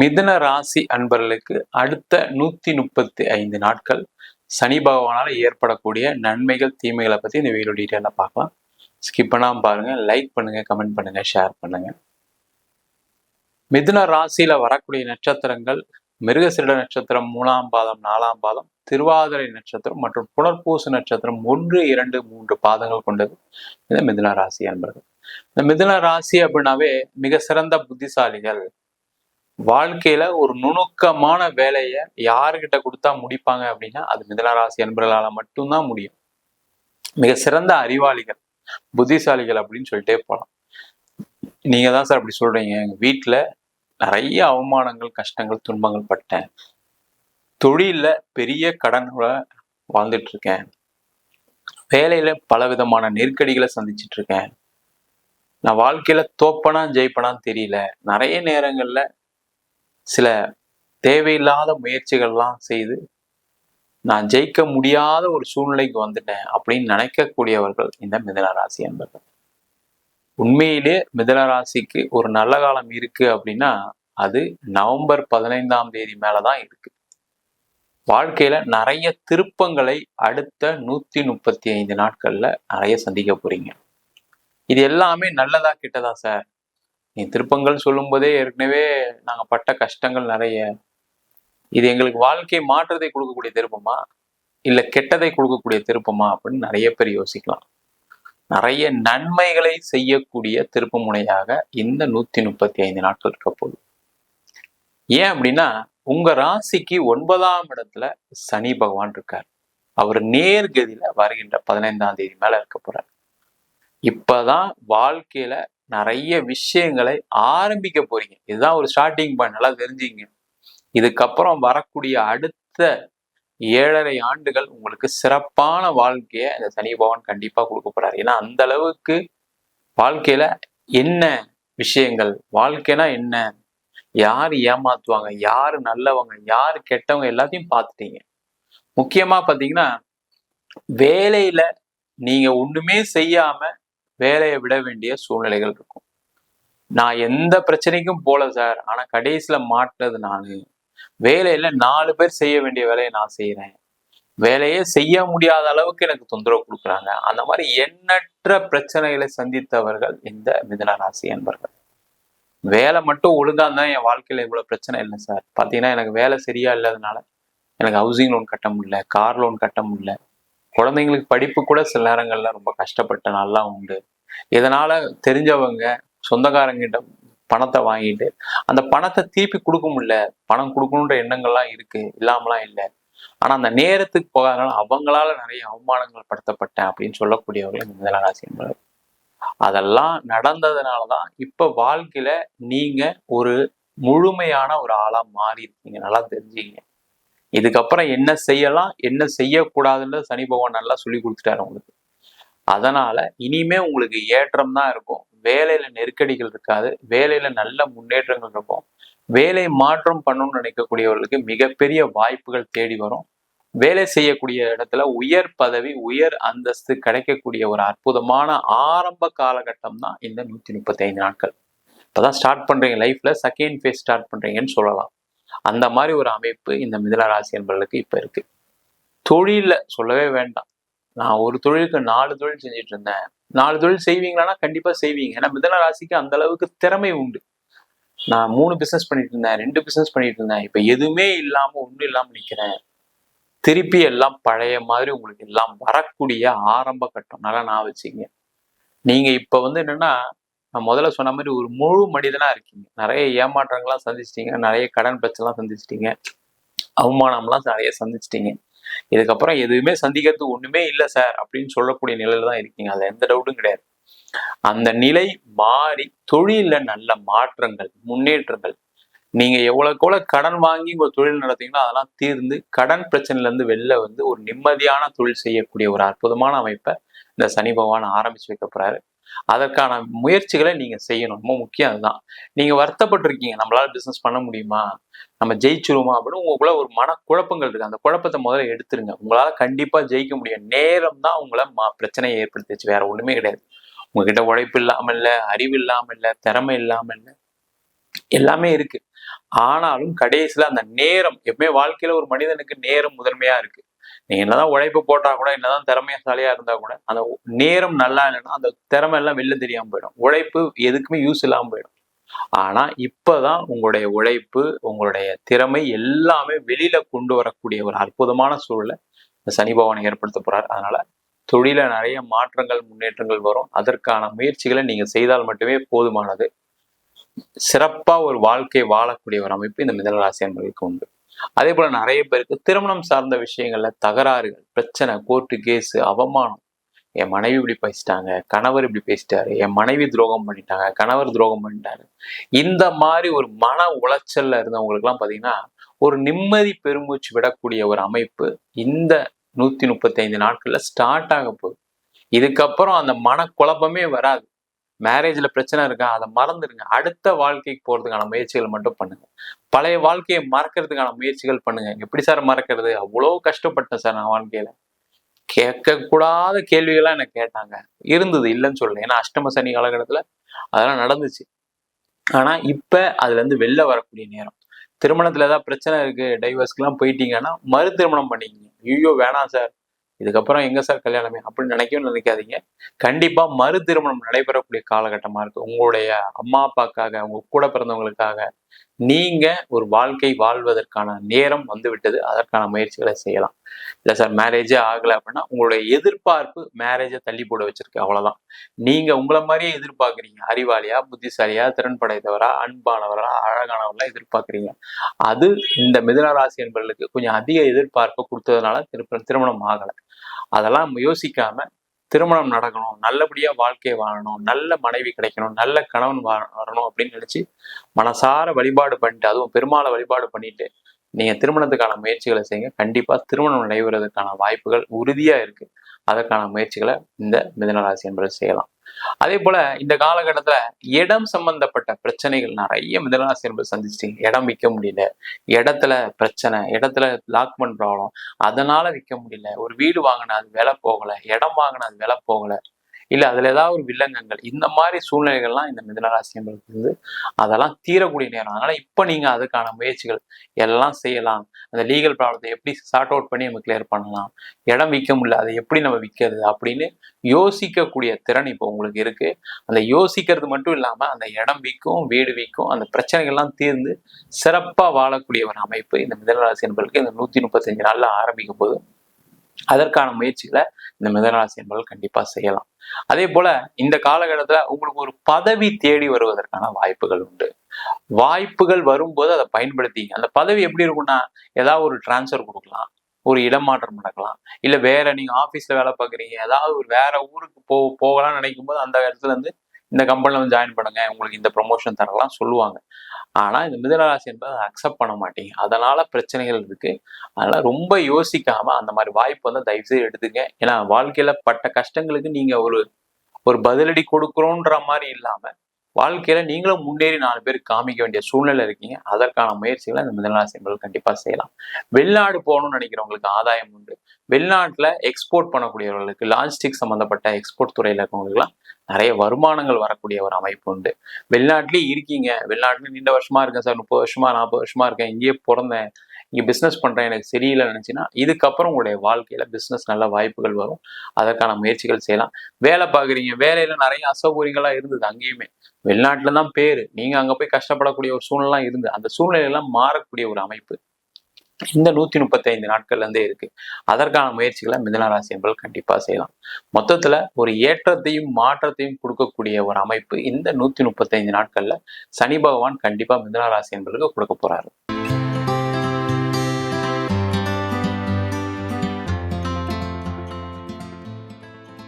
மிதுன ராசி அன்பர்களுக்கு அடுத்த நூத்தி முப்பத்தி ஐந்து நாட்கள் சனி பகவானால ஏற்படக்கூடிய நன்மைகள் தீமைகளை பத்தி இந்த வீடியோ டீட்டெயிலாக பார்க்கலாம். ஸ்கிப் பண்ணாமல் பாருங்க. லைக் பண்ணுங்க கமெண்ட் பண்ணுங்க ஷேர் பண்ணுங்க. மிதுன ராசியில வரக்கூடிய நட்சத்திரங்கள் மிருகசிரட நட்சத்திரம் மூணாம் பாதம் நாலாம் பாதம் திருவாதிரை நட்சத்திரம் மற்றும் புனர்பூச நட்சத்திரம் ஒன்று இரண்டு மூன்று பாதங்கள் கொண்டது. இந்த மிதுன ராசி அன்பர்கள். இந்த மிதுன ராசி அப்படின்னாவே மிக சிறந்த புத்திசாலிகள் வாழ்க்கையில ஒரு நுணுக்கமான வேலையை யாருக்கிட்ட கொடுத்தா முடிப்பாங்க அப்படின்னா அது மிதனராசி அன்பர்களால மட்டும்தான் முடியும். மிக சிறந்த அறிவாளிகள் புத்திசாலிகள் அப்படின்னு சொல்லிட்டே போகலாம் நீங்க தான் சார் அப்படி சொல்றீங்க. எங்க வீட்டுல நிறைய அவமானங்கள் கஷ்டங்கள் துன்பங்கள் பட்டேன். தொழில பெரிய கடனோட வாழ்ந்துட்டு இருக்கேன் வேலையில பல விதமான நெருக்கடிகளை சந்திச்சிட்டு இருக்கேன் நான் வாழ்க்கையில தோப்பனா ஜெயிப்பனான்னு தெரியல. நிறைய நேரங்கள்ல சில தேவையில்லாத முயற்சிகள்லாம் செய்து நான் ஜெயிக்க முடியாத ஒரு சூழ்நிலைக்கு வந்துட்டேன் அப்படின்னு நினைக்கக்கூடியவர்கள் இந்த மிதனராசி என்பர்கள். உண்மையிலே மிதனராசிக்கு ஒரு நல்ல காலம் இருக்கு அப்படின்னா அது நவம்பர் பதினைந்தாம் தேதி மேலதான் இருக்கு. வாழ்க்கையில நிறைய திருப்பங்களை அடுத்த நூத்தி முப்பத்தி ஐந்து நாட்கள்ல நிறைய சந்திக்க போறீங்க. இது எல்லாமே நல்லதா கிட்டதா சார்? நீ திருப்பங்கள் சொல்லும்போதே ஏற்கனவே நாங்க பட்ட கஷ்டங்கள் நிறைய. இது எங்களுக்கு வாழ்க்கை மாற்றத்தை கொடுக்கக்கூடிய திருப்பமா? இல்ல கெட்டதை கொடுக்கக்கூடிய திருப்பமா? அப்படின்னு நிறைய பேர் யோசிக்கலாம். நிறைய நன்மைகளை செய்யக்கூடிய திருப்பு முனையாக இந்த நூத்தி முப்பத்தி ஐந்து நாட்கள் இருக்க போகுது. ஏன் அப்படின்னா உங்க ராசிக்கு ஒன்பதாம் இடத்துல சனி பகவான் இருக்கார். அவர் நேர்கதியில வருகின்ற பதினைந்தாம் தேதி மேல இருக்க போறார். இப்பதான் வாழ்க்கையில நிறைய விஷயங்களை ஆரம்பிக்க போறீங்க. இதுதான் ஒரு ஸ்டார்டிங் பாயிண்ட் நல்லா தெரிஞ்சுங்க. இதுக்கப்புறம் வரக்கூடிய அடுத்த ஏழரை ஆண்டுகள் உங்களுக்கு சிறப்பான வாழ்க்கையை இந்த சனி பகவான் கண்டிப்பா கொடுக்க போறாரு. ஏன்னா அந்த அளவுக்கு வாழ்க்கையில என்ன விஷயங்கள் வாழ்க்கைனா என்ன? யார் ஏமாத்துவாங்க? யார் நல்லவங்க? யார் கெட்டவங்க? எல்லாத்தையும் பார்த்துட்டீங்க. முக்கியமா பார்த்தீங்கன்னா வேலையில நீங்க ஒண்ணுமே செய்யாம வேலையை விட வேண்டிய சூழ்நிலைகள் இருக்கும். நான் எந்த பிரச்சனைக்கும் போல சார். ஆனா கடைசியில மாட்டினது நானு வேலையில நாலு பேர் செய்ய வேண்டிய வேலையை நான் செய்யறேன் வேலையே செய்ய முடியாத அளவுக்கு எனக்கு தொந்தரவு கொடுக்குறாங்க. அந்த மாதிரி எண்ணற்ற பிரச்சனைகளை சந்தித்தவர்கள் இந்த மிதன ராசி என்பர்கள் வேலை மட்டும் ஒழுங்கா இருந்தா என் வாழ்க்கையில இவ்வளவு பிரச்சனை இல்லை சார். பாத்தீங்கன்னா எனக்கு வேலை சரியா இல்லாதனால எனக்கு ஹவுசிங் லோன் கட்ட முடியல கார் லோன் கட்ட முடியல. குழந்தைங்களுக்கு படிப்பு கூட சில நேரங்கள்ல ரொம்ப கஷ்டப்பட்ட நாள்லாம் உண்டு. இதனால தெரிஞ்சவங்க சொந்தக்காரங்கிட்ட பணத்தை வாங்கிட்டு அந்த பணத்தை திருப்பி கொடுக்க முடியல பணம் கொடுக்கணுன்ற எண்ணங்கள்லாம் இருக்கு இல்லாமலாம் இல்லை. ஆனா அந்த நேரத்துக்கு போகாதனால அவங்களால நிறைய அவமானங்கள் படுத்தப்பட்டேன் அப்படின்னு சொல்லக்கூடியவர்கள் இந்த மிதனராசி என்பவர் அதெல்லாம் நடந்ததுனாலதான் இப்ப வாழ்க்கையில நீங்க ஒரு முழுமையான ஒரு ஆளா மாறி இருக்கீங்க நல்லா தெரிஞ்சுங்க இதுக்கப்புறம் என்ன செய்யலாம் என்ன செய்யக்கூடாதுன்றது சனி பகவான் நல்லா சொல்லி கொடுத்துட்டாரு உங்களுக்கு. அதனால இனிமே உங்களுக்கு ஏற்றம் தான் இருக்கும். வேலையில நெருக்கடிகள் இருக்காது. வேலையில நல்ல முன்னேற்றங்கள் இருக்கும். வேலை மாற்றம் பண்ணணும்னு நினைக்கக்கூடியவர்களுக்கு மிகப்பெரிய வாய்ப்புகள் தேடி வரும். வேலை செய்யக்கூடிய இடத்துல உயர் பதவி உயர் அந்தஸ்து கிடைக்கக்கூடிய ஒரு அற்புதமான ஆரம்ப காலகட்டம் தான் இந்த நூத்தி முப்பத்தி ஐந்து நாட்கள். இப்பதான் ஸ்டார்ட் பண்றீங்க லைஃப்ல செகண்ட் ஃபேஸ் ஸ்டார்ட் பண்றீங்கன்னு சொல்லலாம். அந்த மாதிரி ஒரு அமைப்பு இந்த மிதன ராசி என்பவர்களுக்கு இப்ப இருக்கு. தொழில சொல்லவே வேண்டாம். நான் ஒரு தொழிலுக்கு நாலு தொழில் செஞ்சுட்டு இருந்தேன் நாலு தொழில் செய்வீங்களான்னா கண்டிப்பா செய்வீங்க. ஏன்னா மிதன ராசிக்கு அந்த அளவுக்கு திறமை உண்டு. நான் மூணு பிசினஸ் பண்ணிட்டு இருந்தேன் ரெண்டு பிசினஸ் பண்ணிட்டு இருந்தேன் இப்ப எதுவுமே இல்லாம ஒன்றும் இல்லாம நிக்கிறேன். திருப்பி எல்லாம் பழைய மாதிரி உங்களுக்கு எல்லாம் வரக்கூடிய ஆரம்ப கட்டம். நல்லா நான் வச்சுங்க. நீங்க இப்ப வந்து என்னன்னா நான் முதல்ல சொன்ன மாதிரி ஒரு முழு மனிதனா இருக்கீங்க. நிறைய ஏமாற்றங்கள்லாம் சந்திச்சிட்டீங்க. நிறைய கடன் பிரச்சனைலாம் சந்திச்சிட்டீங்க. அவமானம்லாம் நிறைய சந்திச்சிட்டீங்க. இதுக்கப்புறம் எதுவுமே சந்திக்கிறதுக்கு ஒண்ணுமே இல்லை சார் அப்படின்னு சொல்லக்கூடிய நிலையில தான் இருக்கீங்க. அதுல எந்த டவுட்டும் கிடையாது. அந்த நிலை மாறி தொழில நல்ல மாற்றங்கள் முன்னேற்றங்கள். நீங்க எவ்வளவுக்கு எவ்வளவு கடன் வாங்கி உங்க தொழில் நடத்தீங்களோ அதெல்லாம் தீர்ந்து கடன் பிரச்சனையில இருந்து வெளில வந்து ஒரு நிம்மதியான தொழில் செய்யக்கூடிய ஒரு அற்புதமான அமைப்பை இந்த சனி பகவான் ஆரம்பிச்சு வைக்க போறாரு. அதற்கான முயற்சிகளை நீங்க செய்யணும். ரொம்ப முக்கியம் அதுதான். நீங்க வருத்தப்பட்டிருக்கீங்க. நம்மளால பிசினஸ் பண்ண முடியுமா? நம்ம ஜெயிச்சிருவோமா? அப்படின்னு உங்களுக்குள்ள ஒரு மன குழப்பங்கள் இருக்கு. அந்த குழப்பத்தை முதல்ல எடுத்துருங்க. உங்களால கண்டிப்பா ஜெயிக்க முடியும். நேரம் தான் உங்களை மா பிரச்சனையை ஏற்படுத்திச்சு வேற ஒண்ணுமே கிடையாது. உங்ககிட்ட உழைப்பு இல்லாம இல்ல அறிவு இல்லாம இல்ல திறமை இல்லாம இல்ல எல்லாமே இருக்கு. ஆனாலும் கடைசியில அந்த நேரம் எப்பவுமே வாழ்க்கையில ஒரு மனிதனுக்கு நேரம் முதன்மையா இருக்கு. நீ என்னதான் உழைப்பு போட்டா கூட என்னதான் திறமையாசாலியா இருந்தா கூட அந்த நேரம் நல்லா இல்லைன்னா அந்த திறமை எல்லாம் வெளில தெரியாம போயிடும். உழைப்பு எதுக்குமே யூஸ் இல்லாம போயிடும். ஆனா இப்பதான் உங்களுடைய உழைப்பு உங்களுடைய திறமை எல்லாமே வெளியில கொண்டு வரக்கூடிய ஒரு அற்புதமான சூழலை இந்த சனி பகவான் ஏற்படுத்த போறார். அதனால தொழில நிறைய மாற்றங்கள் முன்னேற்றங்கள் வரும். அதற்கான முயற்சிகளை நீங்க செய்தால் மட்டுமே போதுமானது. சிறப்பா ஒரு வாழ்க்கை வாழக்கூடிய ஒரு அமைப்பு இந்த மிதனராசி என்பதற்கு உண்டு. அதே போல நிறைய பேருக்கு திருமணம் சார்ந்த விஷயங்கள்ல தகராறுகள் பிரச்சனை கோர்ட்டு கேஸு அவமானம். என் மனைவி இப்படி பேசிட்டாங்க கணவர் இப்படி பேசிட்டாரு என் மனைவி துரோகம் பண்ணிட்டாங்க கணவர் துரோகம் பண்ணிட்டாரு. இந்த மாதிரி ஒரு மன உளைச்சல்ல இருந்தவங்களுக்கு எல்லாம் பாத்தீங்கன்னா ஒரு நிம்மதி பெருமூச்சு விடக்கூடிய ஒரு அமைப்பு இந்த நூத்தி முப்பத்தி ஐந்து நாட்கள்ல ஸ்டார்ட் ஆக போகுது. இதுக்கப்புறம் அந்த மன குழப்பமே வராது. மேரேஜ்ல பிரச்சனை இருக்கா? அதை மறந்துடுங்க. அடுத்த வாழ்க்கைக்கு போறதுக்கான முயற்சிகள் மட்டும் பண்ணுங்க. பழைய வாழ்க்கையை மறக்கிறதுக்கான முயற்சிகள் பண்ணுங்க. எப்படி சார் மறக்கிறது? அவ்வளோ கஷ்டப்பட்டேன் சார் நான் வாழ்க்கையில. கேட்கக்கூடாத கேள்விகள்லாம் எனக்கு கேட்டாங்க. இருந்தது இல்லைன்னு சொல்லல. ஏன்னா அஷ்டம சனி காலகட்டத்துல அதெல்லாம் நடந்துச்சு. ஆனா இப்ப அதுல இருந்து வெளில வரக்கூடிய நேரம். திருமணத்துல ஏதாவது பிரச்சனை இருக்கு டைவர்ஸ்க்குலாம் போயிட்டீங்கன்னா மறு திருமணம் பண்ணிக்கிங்க. ஐயோ வேணாம் சார். இதுக்கப்புறம் எங்க சார் கல்யாணமே அப்படின்னு நினைக்கவும் நினைக்காதீங்க. கண்டிப்பா மறு திருமணம் நடைபெறக்கூடிய காலகட்டமா இருக்கு. உங்களுடைய அம்மா அப்பாக்காக உங்க கூட பிறந்தவங்களுக்காக நீங்க ஒரு வாழ்க்கை வாழ்வதற்கான நேரம் வந்துவிட்டது. அதற்கான முயற்சிகளை செய்யலாம். இல்லை சார் மேரேஜே ஆகலை அப்படின்னா உங்களுடைய எதிர்பார்ப்பு மேரேஜை தள்ளி போட வச்சிருக்கு. அவ்வளவுதான். நீங்க உங்களை மாதிரியே எதிர்பார்க்குறீங்க. அறிவாளியா புத்திசாலியா திறன் படைத்தவரா அன்பானவரா அழகானவரா எதிர்பார்க்குறீங்க. அது இந்த மிதனராசி என்பவர்களுக்கு கொஞ்சம் அதிக எதிர்பார்ப்பு கொடுத்ததுனால திருப்ப திருமணம் ஆகலை. அதெல்லாம் யோசிக்காம திருமணம் நடக்கணும் நல்லபடியா வாழ்க்கையை வாழணும் நல்ல மனைவி கிடைக்கணும் நல்ல கணவன் வரணும் அப்படின்னு நினைச்சு மனசார வழிபாடு பண்ணிட்டு அதுவும் பெருமாளை வழிபாடு பண்ணிட்டு நீங்க திருமணத்துக்கான முயற்சிகளை செய்யுங்க. கண்டிப்பா திருமணம் நடைபெறுவதற்கான வாய்ப்புகள் உறுதியா இருக்கு. அதற்கான முயற்சிகளை இந்த மிதனராசி என்பது செய்யலாம். அதே போல இந்த காலகட்டத்துல இடம் சம்பந்தப்பட்ட பிரச்சனைகள் நிறைய மிதனராசி என்பது சந்திச்சிட்டீங்க இடம் விற்க முடியல. இடத்துல பிரச்சனை இடத்துல லாக்மெண்ட் ப்ராப்ளம் அதனால விற்க முடியல. ஒரு வீடு வாங்கினா அது விலை போகல இடம் வாங்கினா அது விலை போகல. இல்லை அதில் ஏதாவது ஒரு வில்லங்கங்கள் இந்த மாதிரி சூழ்நிலைகள்லாம் இந்த மிதனராசி வந்து அதெல்லாம் தீரக்கூடிய நேரம். அதனால் இப்போ நீங்கள் அதுக்கான முயற்சிகள் எல்லாம் செய்யலாம். அந்த லீகல் ப்ராப்ளத்தை எப்படி சார்ட் அவுட் பண்ணி நம்ம கிளியர் பண்ணலாம். இடம் விற்க முடியல அதை எப்படி நம்ம விற்கிறது அப்படின்னு யோசிக்கக்கூடிய திறன் இப்போ உங்களுக்கு இருக்கு. அந்த யோசிக்கிறது மட்டும் இல்லாமல் அந்த இடம் விற்கும் வீடு விற்கும் அந்த பிரச்சனைகள்லாம் தீர்ந்து சிறப்பாக வாழக்கூடிய ஒரு அமைப்பு இந்த மிதனராசி என்பதற்கு இந்த நூற்றி முப்பத்தஞ்சு நாளில் ஆரம்பிக்கும் போது அதற்கான முயற்சிகளை இந்த மிதனராசி என்பவர்கள் கண்டிப்பா செய்யலாம். அதே போல இந்த காலகட்டத்துல உங்களுக்கு ஒரு பதவி தேடி வருவதற்கான வாய்ப்புகள் உண்டு. வாய்ப்புகள் வரும்போது அதை பயன்படுத்திங்க. அந்த பதவி எப்படி இருக்கும்னா ஏதாவது ஒரு டிரான்ஸ்ஃபர் கொடுக்கலாம் ஒரு இடமாற்றம் நடக்கலாம் இல்ல வேற நீங்க ஆபீஸ்ல வேலை பார்க்குறீங்க ஏதாவது ஒரு வேற ஊருக்கு போ போகலாம்னு நினைக்கும் போது அந்த இடத்துல இருந்து இந்த கம்பெனில வந்து ஜாயின் பண்ணுங்க உங்களுக்கு இந்த ப்ரொமோஷன் தரலாம் சொல்லுவாங்க. ஆனா இந்த மிதனராசி என்பதை அக்செப்ட் பண்ண மாட்டீங்க. அதனால பிரச்சனைகள் இருக்கு. அதனால ரொம்ப யோசிக்காம அந்த மாதிரி வாய்ப்பு வந்து தயவு செய்து எடுத்துங்க. ஏன்னா வாழ்க்கையில பட்ட கஷ்டங்களுக்கு நீங்க ஒரு ஒரு பதிலடி கொடுக்குறோன்ற மாதிரி இல்லாம வாழ்க்கையில நீங்களும் முன்னேறி நாலு பேர் காமிக்க வேண்டிய சூழ்நிலை இருக்கீங்க. அதற்கான முயற்சிகளை இந்த மிதனராசி என்பது கண்டிப்பா செய்யலாம். வெளிநாடு போகணும்னு நினைக்கிறவங்களுக்கு ஆதாயம் உண்டு. வெளிநாட்டுல எக்ஸ்போர்ட் பண்ணக்கூடியவர்களுக்கு லாஜிஸ்டிக் சம்பந்தப்பட்ட எக்ஸ்போர்ட் துறையில இருக்கவங்களுக்குலாம் நிறைய வருமானங்கள் வரக்கூடிய ஒரு அமைப்பு உண்டு. வெளிநாட்டிலேயே இருக்கீங்க. வெளிநாட்டுல நீண்ட வருஷமா இருக்கேன் சார். முப்பது வருஷமா நாற்பது வருஷமா இருக்கேன். இங்கேயே பிறந்தேன். இங்கே பிஸ்னஸ் பண்ணுறேன் எனக்கு சரியில்லை நினச்சின்னா இதுக்கப்புறம் உங்களுடைய வாழ்க்கையில் பிஸ்னஸ் நல்ல வாய்ப்புகள் வரும். அதற்கான முயற்சிகள் செய்யலாம். வேலை பார்க்குறீங்க வேலையில் நிறைய அசௌகரியங்களாக இருந்தது அங்கேயுமே. வெளிநாட்டில் தான் பேர். நீங்கள் அங்கே போய் கஷ்டப்படக்கூடிய ஒரு சூழ்நிலாம் இருந்து அந்த சூழ்நிலையெல்லாம் மாறக்கூடிய ஒரு அமைப்பு இந்த நூத்தி முப்பத்தி ஐந்து நாட்கள்ல இருந்தே இருக்கு. அதற்கான முயற்சிகளை மிதனராசி என்பது கண்டிப்பா செய்யலாம். மொத்தத்துல ஒரு ஏற்றத்தையும் மாற்றத்தையும் கொடுக்கக்கூடிய ஒரு அமைப்பு இந்த நூத்தி முப்பத்தி ஐந்து நாட்கள்ல சனி பகவான் கண்டிப்பா மிதனராசி என்பதற்கு கொடுக்க போறாரு.